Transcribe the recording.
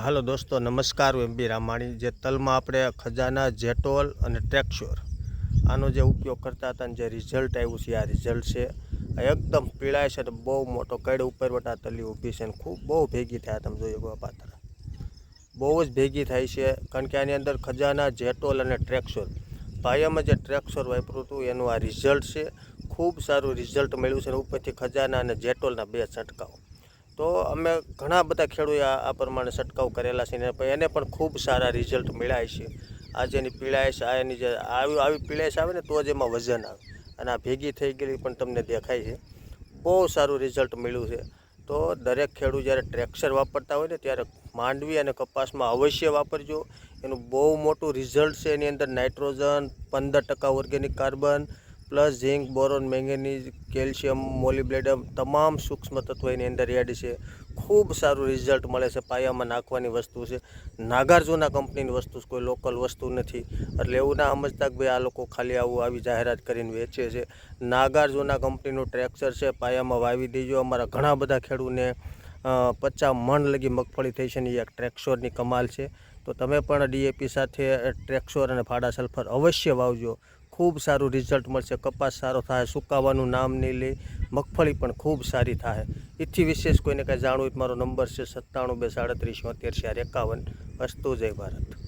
હાલો દોસ્તો, નમસ્કાર હું એમ બી રામાણી. જે તલમાં આપણે ખજાના, જેટોલ અને ટ્રેક્સ્યોર આનો જે ઉપયોગ કરતા હતા અને જે રિઝલ્ટ આવ્યું છે, આ રિઝલ્ટ છે. એકદમ પીળાય છે બહુ મોટો કડ ઉપર વટા તલી ઊભી છે અને ખૂબ બહુ ભેગી થયા તમે જોઈ આ પાત્ર. બહુ જ ભેગી થાય છે, કારણ કે આની અંદર ખજાના, જેટોલ અને ટ્રેક્સ્યોર ભાઈઓમાં જે ટ્રેક્સોર વાપર્યું હતું, એનું આ રિઝલ્ટ છે. ખૂબ સારું રિઝલ્ટ મળ્યું છે અને ઉપરથી ખજાના અને જેટોલના બે છંટકાવ. તો અમે ઘણા બધા ખેડૂએ આ પ્રમાણે છંટકાવ કરેલા છે ને એને પણ ખૂબ સારા રિઝલ્ટ મળ્યા છે. આ જેની પીળાશ, આ એની જે આવી આવી પીળાશ આવે ને તો જ એમાં વજન આવે અને આ ભેગી થઈ ગયેલી પણ તમને દેખાય છે. બહુ સારું રિઝલ્ટ મળ્યું છે. તો દરેક ખેડૂત જ્યારે ટ્રેક્ચર વાપરતા હોય ને ત્યારે માંડવી અને કપાસમાં અવશ્ય વાપરજો. એનું બહુ મોટું રિઝલ્ટ છે. એની અંદર નાઇટ્રોજન, પંદર ટકા organic carbon plus zinc, boron, manganese, calcium, molybdenum તમામ સૂક્ષ્મ તત્વો એની અંદર એડ છે. ખૂબ સારું રિઝલ્ટ મળે છે પાયામાં નાખવાની વસ્તુ છે. નાગાર્જુના કંપનીની વસ્તુ કોઈ લોકલ વસ્તુ નથી. એટલે એવું ના સમજતા કે ભાઈ આ લોકો ખાલી આવું આવી જાહેરાત કરીને વેચે છે. નાગાર્જુના કંપનીનું ટ્રેક્ચર છે, પાયામાં વાવી દેજો. અમારા ઘણા બધા ખેડૂતને પચાસ મણ લગી મગફળી થઈ છે ને એક ટ્રેક્સોરની કમાલ છે. તો તમે પણ ડીએપી સાથે ટ્રેક્સોર અને ફાડા સલ્ફર અવશ્ય વાવજો. ખૂબ સારું રિઝલ્ટ મળશે. કપાસ સારો થાય, સુકાવાનું નામ નહીં લે, મગફળી પણ ખૂબ સારી થાય. એથી વિશેષ કોઈને કાંઈ જાણવું હોય મારો નંબર છે સત્તાણું બે સાડત્રીસ ચાર એકાવન. અસ્તુ, જય ભારત.